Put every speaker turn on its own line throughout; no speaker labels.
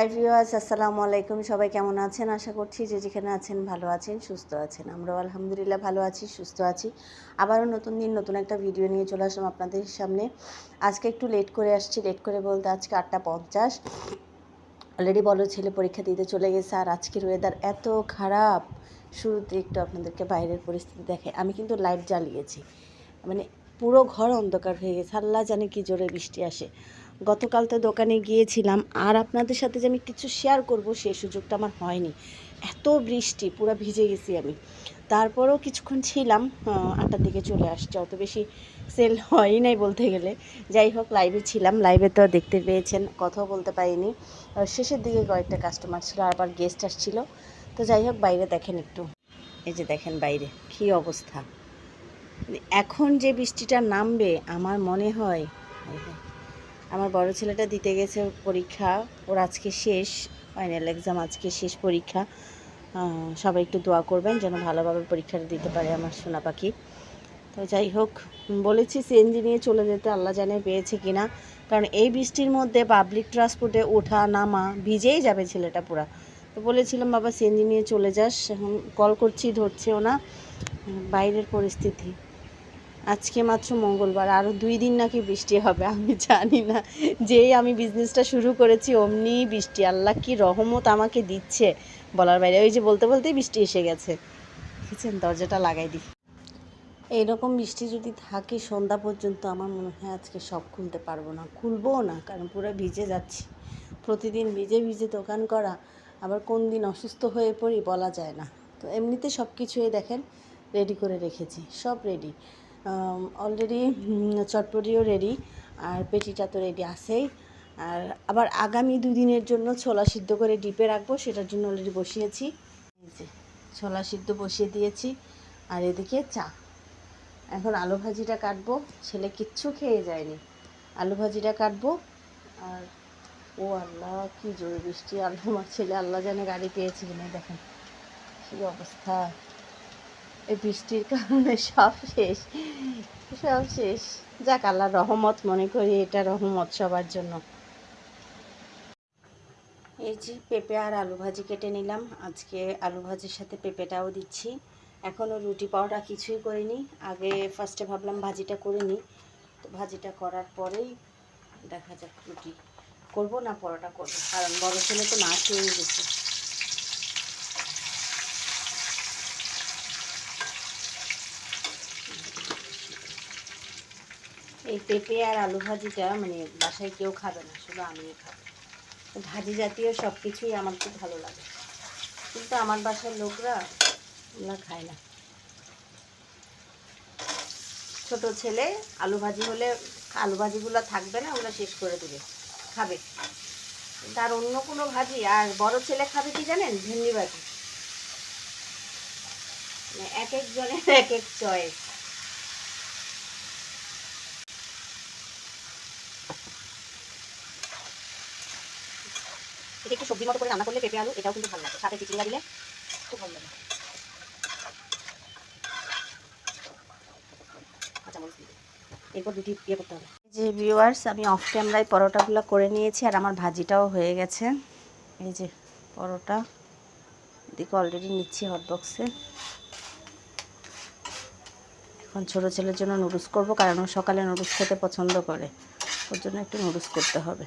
Hi viewers আসসালামু আলাইকুম। সবাই কেমন আছেন? আশা করছি যে যেখানে আছেন ভালো আছেন, সুস্থ আছেন। আমরাও আলহামদুলিল্লাহ ভালো আছি, সুস্থ আছি। আবারও নতুন দিন, নতুন একটা ভিডিও নিয়ে চলে আসলাম আপনাদের সামনে। আজকে একটু লেট করে আসছি। লেট করে বলতে আজকে আটটা পঞ্চাশ। অলরেডি বলো ছেলে পরীক্ষা দিতে চলে গেছে আর আজকের ওয়েদার এত খারাপ। শুরুতে একটু আপনাদেরকে বাইরের পরিস্থিতি দেখে আমি কিন্তু লাইট জ্বালিয়েছি। মানে পুরো ঘর অন্ধকার হয়ে গেছে। আল্লাহ জানে কি জোরে বৃষ্টি আসে। গতকাল তো দোকানে গিয়েছিলাম আর আপনাদের সাথে যে আমি কিছু শেয়ার করব সেই সুযোগটা আমার হয়নি। এত বৃষ্টি পুরো ভিজে গেছি আমি। তারপরেও কিছুক্ষণ ছিলাম আটটার দিকে চলে আসছে অত বেশি সেল হয়ই নাই বলতে গেলে। যাই হোক লাইভে ছিলাম লাইভে তো দেখতে পেয়েছেন কথাও বলতে পারিনি। শেষের দিকে কয়েকটা কাস্টমার ছিল আবার গেস্ট আসছিল। তো যাই হোক বাইরে দেখেন একটু। এই যে দেখেন বাইরে কী অবস্থা। মানে এখন যে বৃষ্টিটা নামবে আমার মনে হয় হায় হায়, আমার বড় ছেলেটা দিতে গেছে পরীক্ষা, ওর আজকে শেষ ফাইনাল এক্সাম আজকে শেষ পরীক্ষা। সবাই একটু দোয়া করবেন যেন ভালোভাবে পরীক্ষাটা দিতে পারে আমার সোনা পাখি। তো যাই হোক, বলেছি সিএনজি নিয়ে চলে যেতে, আল্লাহ জানে পেয়েছে কিনা। কারণ এই বৃষ্টির মধ্যে পাবলিক ট্রান্সপোর্টে ওঠা, নামা, ভিজেই যাবে ছেলেটা পুরা। তো বলেছিলাম, বাবা সিএনজি নিয়ে চলে যাস, এখন কল করছি, ধরছেও না। বাইরের পরিস্থিতি। আজকে মাত্র মঙ্গলবার আরও দুই দিন নাকি বৃষ্টি হবে, আমি জানি না। যেই আমি বিজনেসটা শুরু করেছি, অমনি বৃষ্টি, আল্লাহ কি রহমত আমাকে দিচ্ছে বলার বাইরে। ওই যে বলতে বলতেই বৃষ্টি এসে গেছে। দেখেছেন, দরজাটা লাগাই দিই। এইরকম বৃষ্টি যদি থাকে, সন্ধ্যা পর্যন্ত আমার মনে হয় আজকে সব খুলতে পারব না। খুলবও না, কারণ পুরো ভিজে যাচ্ছি। প্রতিদিন ভিজে ভিজে দোকান করা, আবার কোন দিন অসুস্থ হয়ে পড়ি বলা যায় না। তো এমনিতে সব কিছুই দেখেন রেডি করে রেখেছি, সব রেডি অলরেডি চটপটিও রেডি আর পেটিটা তো রেডি আছেই। আর আবার আগামী দুদিনের জন্য ছোলা সিদ্ধ করে ডিপে রাখব, সেটার জন্য অলরেডি বসিয়েছি। ছোলা সিদ্ধ বসিয়ে দিয়েছি, আর এদিকে চা। এখন আলু ভাজিটা কাটবো, ছেলে কিচ্ছু খেয়ে যায়নি। আলু ভাজিটা কাটবো, আর ও আল্লাহ, কি জোরে বৃষ্টি, আল্লাহ, আমার ছেলে আল্লাহ জানে গাড়ি পেয়েছে কিনা, দেখেন। কি অবস্থা। এই বৃষ্টির কারণে সব শেষ সব শেষ। যাক আল্লাহ রহমত, মনে করি এটা রহমত সবার জন্য। এই যে পেঁপে আর আলু ভাজি কেটে নিলাম। আজকে আলু ভাজির সাথে পেঁপেটাও দিচ্ছি। এখনও রুটি পাওয়াটা কিছুই করিনি। আগে ফার্স্টে ভাবলাম ভাজিটা করে নিই। তো ভাজিটা করার পরেই দেখা যাক রুটি করব না পরোটা করব। কারণ বড় ছেলে তো না খেয়ে গেছে। এই পেঁপে আর আলু ভাজিটা মানে বাসায় কেউ খাবে না, শুধু আমিই খাব। ভাজি জাতীয় সব কিছুই আমার খুব ভালো লাগে। কিন্তু আমার বাসার লোকরা ওগুলা খায় না। ছোট ছেলে, আলু ভাজি হলে আলু ভাজিগুলো থাকবে না, ওগুলো শেষ করে দেবে, খাবে। তার অন্য কোনো ভাজি, আর বড় ছেলে খাবে কি জানেন? ভেন্ডি ভাজি। মানে এক একজনের এক এক চয়েস। এটা একটু সবজির মতো করে রান্না করলে পেঁপে আলু, এটাও কিন্তু ভালো লাগে। সাথে চিচিঙ্গা দিলে খুব ভালো লাগে। এরপর দুটি ইয়ে করতে হবে। যে ভিউয়ার্স আমি অফ ক্যামেরায় পরোটাগুলো করে নিয়েছি আর আমার ভাজিটাও হয়ে গেছে। এই যে পরোটা, এদিকে অলরেডি নিচ্ছি হটবক্সে এখন ছোটো ছেলের জন্য নুডলস করব, কারণ ও সকালে নুডলস খেতে পছন্দ করে। ওর জন্য একটু নুডলস করতে হবে।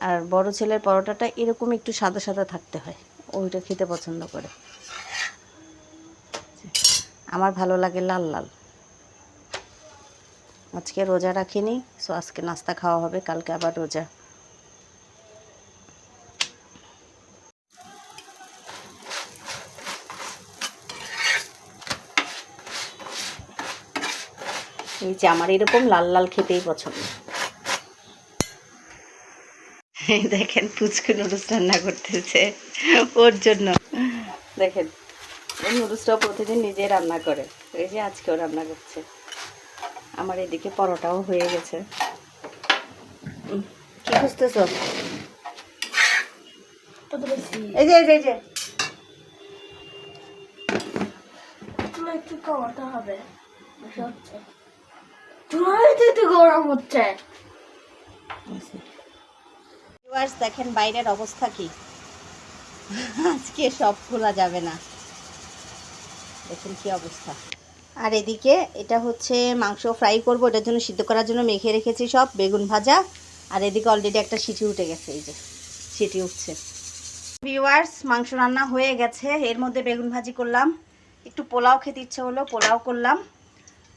আর বড় ছেলের পরোটাটা এরকম একটু সাদা সাদা থাকতে হয়। ওইটা খেতে পছন্দ করে। আমার ভালো লাগে লাল লাল। আজকে রোজা রাখিনি সো আজকে নাস্তা খাওয়া হবে, কালকে আবার রোজা। এই যে আমার এরকম লাল লাল খেতেই পছন্দ। এই দেখেন পুচকু নুডলস রান্না করতেছে ওর জন্য। দেখেন ওই নুডলসটাও প্রতিদিন নিজে রান্না করে। এই যে আজকেও রান্না করছে। আমার এদিকে পরোটাও হয়ে গেছে। কি খুঁজতেছ? এই যে এই যে এই যে।
তুলো একটু কমাতে হবে। হচ্ছে। গরম হচ্ছে।
ভিউয়ার্স দেখেন বাইরের অবস্থা কি। আজকে সব খোলা যাবে না। দেখেন কি অবস্থা। আর এদিকে এটা হচ্ছে মাংস ফ্রাই করব, এটার জন্য সিদ্ধ করার জন্য মেখে রেখেছি সব, বেগুন ভাজা। আর এদিকে অলরেডি একটা সিটি উঠে গেছে, এই যে সিটি উঠছে। ভিউয়ার্স মাংস রান্না হয়ে গেছে, এর মধ্যে বেগুন ভাজি করলাম। একটু পোলাও খেতে ইচ্ছে হলো, পোলাও করলাম।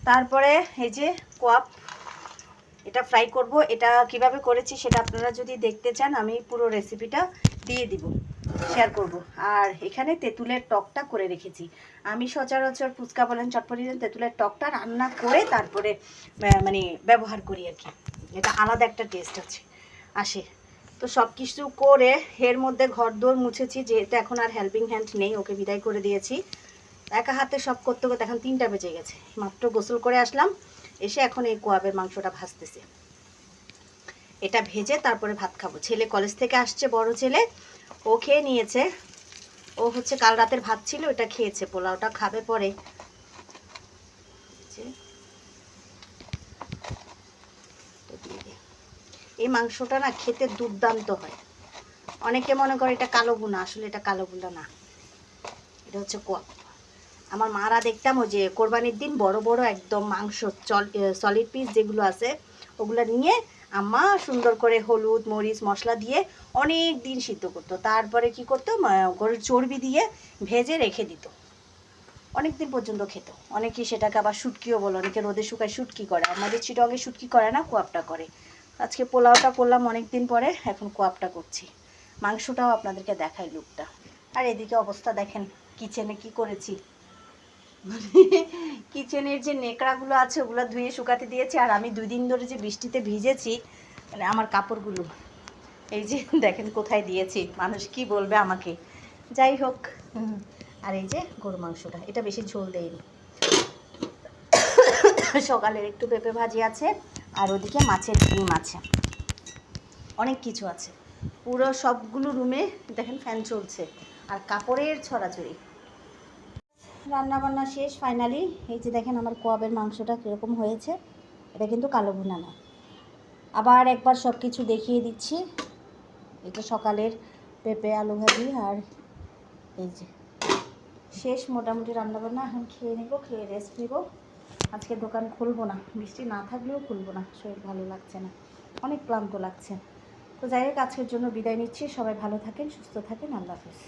তারপরে এই যে কোয়াপ এটা ফ্রাই করব, এটা কীভাবে করেছি সেটা আপনারা যদি দেখতে চান, আমি পুরো রেসিপিটা দিয়ে দিব শেয়ার করব। আর এখানে তেঁতুলের টকটা করে রেখেছি। আমি সচরাচর ফুচকা বলেন, চটপটি তেঁতুলের টকটা রান্না করে তারপরে মানে ব্যবহার করি আর কি। এটা আলাদা একটা টেস্ট আছে, আসে। তো সব কিছু করে এর মধ্যে ঘর দোর মুছেছি, যেহেতু এখন আর হেল্পিং হ্যান্ড নেই, ওকে বিদায় করে দিয়েছি। একা হাতে সব করতে করতে এখন তিনটা বেজে গেছে, মাত্র গোসল করে আসলাম। এসে এখন এই কোয়াবের মাংসটা ভাজতেছে। এটা ভেজে তারপরে ভাত খাব। ছেলে কলেজ থেকে আসছে, বড় ছেলে। ও খেয়ে নিয়েছে। ও হচ্ছে কাল রাতের ভাত ছিল এটা খেয়েছে। পোলাওটা খাবে পরে। এই মাংসটা না খেতে দুর্দান্ত হয়। অনেকে মনে করে এটা কালো গুনা আসলে এটা কালো গুনা না। এটা হচ্ছে কোয়াপ আমার মারা দেখতাম ওই যে কোরবানির দিন বড় বড় একদম মাংস সলিড পিস যেগুলো আছে, ওগুলো নিয়ে আম্মা সুন্দর করে হলুদ, মরিচ, মশলা দিয়ে অনেক দিন সিদ্ধ করতো। তারপরে কি করতো? গরুর চর্বি দিয়ে ভেজে রেখে দিত। অনেক দিন পর্যন্ত খেত। অনেকেই সেটাকে আবার শুটকিও বলে, অনেকে রোদে শুকায় শুটকি করে। আমাদের চিটকে শুটকি করে না কোয়াপটা করে। আজকে পোলাওটা করলাম অনেক দিন পরে, এখন কোয়াপটা করছি। মাংসটাও আপনাদেরকে দেখাই লুকটা। আর এদিকে অবস্থা দেখেন কিচেনে কি করেছি? কিচেনের যে নেকড়াগুলো আছে, ওগুলো ধুয়ে শুকাতে দিয়েছি, আর আমি দুই দিন ধরে যে বৃষ্টিতে ভিজেছি মানে আমার কাপড়গুলো, এই যে দেখেন কোথায় দিয়েছি, মানুষ কি বলবে আমাকে। যাই হোক আর এই যে গরু মাংসটা, এটা বেশি ঝোল দেয়নি সকালের একটু পেঁপে ভাজি আছে, আর ওদিকে মাছের ডিম আছে। অনেক কিছু আছে। পুরো সবগুলো রুমে দেখেন ফ্যান চলছে, আর কাপড়ের ছড়াছড়ি। রান্না বান্না শেষ ফাইনালি এই যে দেখেন আমার কোয়াবের মাংসটা কীরকম হয়েছে, এটা কিন্তু কালো ভুনা না আবার একবার সব কিছু দেখিয়ে দিচ্ছি এটা সকালের পেঁপে, আলু ভাজি আর এই যে শেষ মোটামুটি রান্নাবান্না, এখন খেয়ে নেব, খেয়ে রেস্ট নেব। আজকে দোকান খুলবো না, বৃষ্টি না থাকলেও খুলবো না, শরীর ভালো লাগছে না, অনেক ক্লান্ত লাগছে। তো যাই হোক, আজকের জন্য বিদায় নিচ্ছি, সবাই ভালো থাকেন, সুস্থ থাকেন, আল্লাহ হাফিজ।